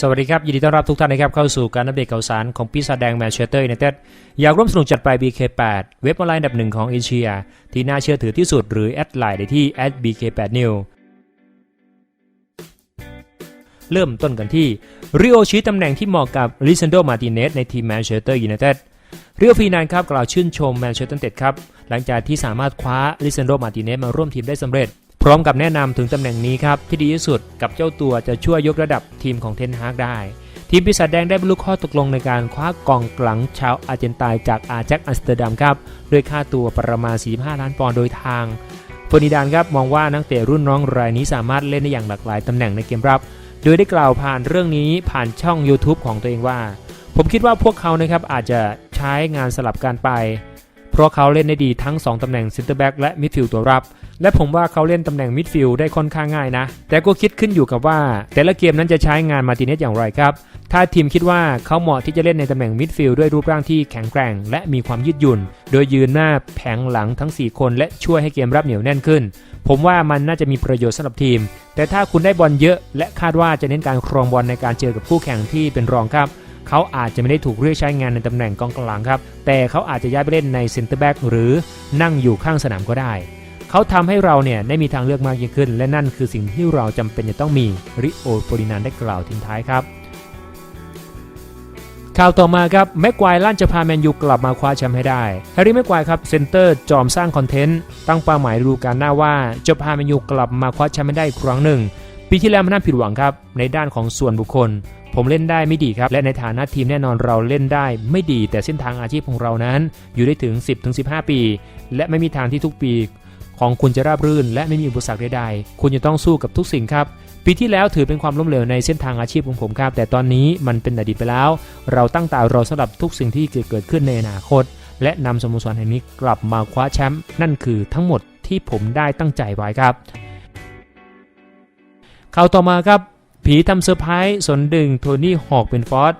สวัสดีครับ ยินดีต้อนรับทุกท่านนะครับเข้าสู่การอัปเดตข่าวสารของปีศาจแดงแมนเชสเตอร์ยูไนเต็ดอยากร่วมสนุกจัดไป BK8 เว็บออนไลน์อันดับหนึ่งของเอเชีย ที่น่าเชื่อถือที่สุดหรือแอดไลน์ได้ที่ @bk8new เริ่มต้นกันที่ริโอชี้ตำแหน่งที่เหมาะกับลิซันโดมาติเนสในทีมแมนเชสเตอร์ยูไนเต็ดเรียวฟีนานครับกล่าวชื่นชมแมนเชสเตอร์ยูไนเต็ดครับหลังจากที่สามารถคว้าลิซันโดมาติเนสมาร่วมทีมได้สำเร็จ ร้อมกับแนะนำถึงตำแหน่งนี้ครับที่ดีที่สุดกับเจ้าตัวจะช่วยยกระดับทีมของเทนฮากได้ ทีมปีศาจแดงได้บรรลุข้อตกลงในการคว้ากองกลังชาวอาร์เจนตินจากอาแจ็คอัมสเตอร์ดัมครับด้วยค่าตัวประมาณ 45 ล้านปอนด์โดยทางเฟอร์นิดานครับมองว่านักเตะรุ่นน้องรายนี้สามารถเล่นได้อย่างหลากหลายตำแหน่งในเกมรับ โดยได้กล่าวผ่านเรื่องนี้ผ่านช่อง YouTube ของตัวเองว่า ผมคิดว่าพวกเขานะครับอาจจะใช้งานสลับกันไป เพราะเขาเล่นได้ดีทั้ง 2ตำแหน่งซินเตอร์แบ็กและมิดฟิลด์ตัวรับ และผมว่าเขาเล่นตำแหน่งมิดฟิลด์ได้ค่อนข้างง่ายนะ แต่ก็คิดขึ้นอยู่กับว่า แต่ละเกมนั้นจะใช้งานมาติเนสอย่างไรครับ ถ้าทีมคิดว่าเขาเหมาะที่จะเล่นในตำแหน่งมิดฟิลด์ด้วยรูปร่างที่แข็งแกร่ง และมีความยืดหยุ่น โดยยืนหน้าแผงหลังทั้ง 4 คนและช่วยให้เกมรับเหนียวแน่นขึ้น ผมว่ามันน่าจะมีประโยชน์สำหรับทีม แต่ถ้าคุณได้บอลเยอะ และคาดว่าจะเน้นการครองบอลในการเจอกับคู่แข่งที่เป็นรองครับเขาอาจจะไม่ได้ถูกเรียกใช้งานในตำแหน่งกองกลางครับ แต่เขาอาจจะย้ายไปเล่นในเซนเตอร์แบ็กหรือนั่งอยู่ข้างสนามก็ได้ เขาทำให้เราเนี่ยได้มีทางเลือกมากยิ่งขึ้น และนั่นคือสิ่งที่เราจำเป็นจะต้องมีริโอโปลินานได้กล่าวทิ้งท้ายครับ ข่าวต่อมาครับแม็กควายลั่นจะพาแมนยูกลับมาคว้าแชมป์ให้ได้แฮร์รี่แม็กควายครับเซนเตอร์จอมสร้างคอนเทนต์ตั้งเป้าหมายฤดูกาลหน้าว่าจะพาแมนยูกลับมาคว้าแชมป์ให้ได้อีกครั้งหนึ่ง ปีที่แล้วมันน่าผิดหวังครับในด้านของส่วนบุคคลผมเล่นได้ไม่ดีครับ และในฐานะทีมแน่นอนเราเล่นได้ไม่ดี แต่เส้นทางอาชีพของเรานั้น อยู่ได้ถึง 10-15 ปี และไม่มีทางที่ทุกปี ของคุณจะราบรื่น และไม่มีอุปสรรคใดๆ คุณจะต้องสู้กับทุกสิ่งครับ ปีที่แล้วถือเป็นความล้มเหลวในเส้นทางอาชีพของผมครับ แต่ตอนนี้มันเป็นอดีตไปแล้ว เราตั้งตารอสำหรับทุกสิ่งที่เกิดขึ้นในอนาคต และนำสโมสรแห่งนี้กลับมาคว้าแชมป์นั่นคือทั้งหมดที่ผมได้ตั้งใจไว้ครับข่าวต่อมาครับผีทำเซอร์ไพรส์สนดึงโทนี่หอกเบนฟอร์ด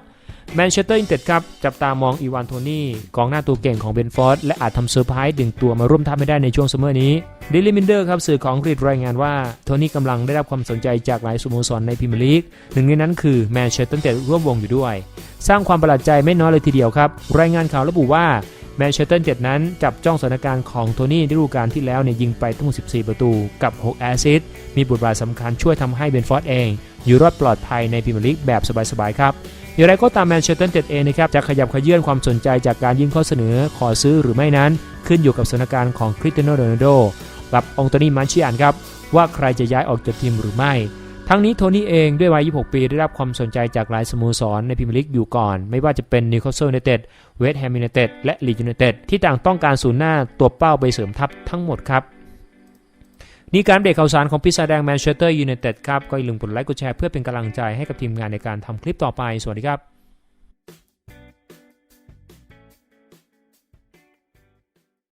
แมนเชสเตอร์ยูไนเต็ดครับ จับตามองอีวานโทนี่กองหน้าตัวเก่งของเบนฟอร์ดและอาจทำเซอร์ไพรส์ดึงตัวมาร่วมทัพไม่ได้ในช่วงซัมเมอร์นี้เดลิมินเดอร์ครับสื่อของอังกฤษรายงานว่าโทนี่กำลังได้รับความสนใจจากหลายสโมสรในพรีเมียร์ลีกหนึ่งในนั้นคือแมนเชสเตอร์ยูไนเต็ดร่วมวงอยู่ด้วย สร้างความประหลาดใจไม่น้อยเลยทีเดียวครับรายงานข่าวระบุว่าแมนเชสเตอร์ยูไนเต็ดนั้นจับจ้องสถานการณ์ของโทนี่ในฤดูกาลที่แล้วเนี่ยยิงไปทั้งหมด14 ประตูกับ 6 แอสซิสต์มีบทบาทสำคัญช่วยทำให้เบนฟอร์ดเอง อยู่รอดปลอดภัยในพรีเมียร์ลีกแบบสบายๆครับ อย่างไรก็ตามแมนเชสเตอร์ยูไนเต็ดเองนะครับจะขยับขยื่นความสนใจจากการยื่นข้อเสนอขอซื้อหรือไม่นั้น ขึ้นอยู่กับสถานการณ์ของคริสเตียโนโรนัลโดกับองโตนีมันชิอันครับว่าใครจะย้ายออกจากทีมหรือไม่ ทั้งนี้โทนี่เองด้วยวัย 26 ปีได้รับความสนใจจากหลายสโมสรในพรีเมียร์ลีกอยู่ก่อน ไม่ว่าจะเป็นนิวคาสเซิลยูไนเต็ดเวสต์แฮมยูไนเต็ดและลีดยูไนเต็ดที่ต่างต้องการศูนย์หน้าตัวเป้าไปเสริมทัพทั้งหมดครับ นี่การเดตข่าวสารของพิซซ่าแดงแมนเชสเตอร์ยูไนเต็ดครับ ก็อย่าลืมกดไลค์กดแชร์เพื่อเป็นกำลังใจให้กับทีมงานในการทำคลิปต่อไป สวัสดีครับ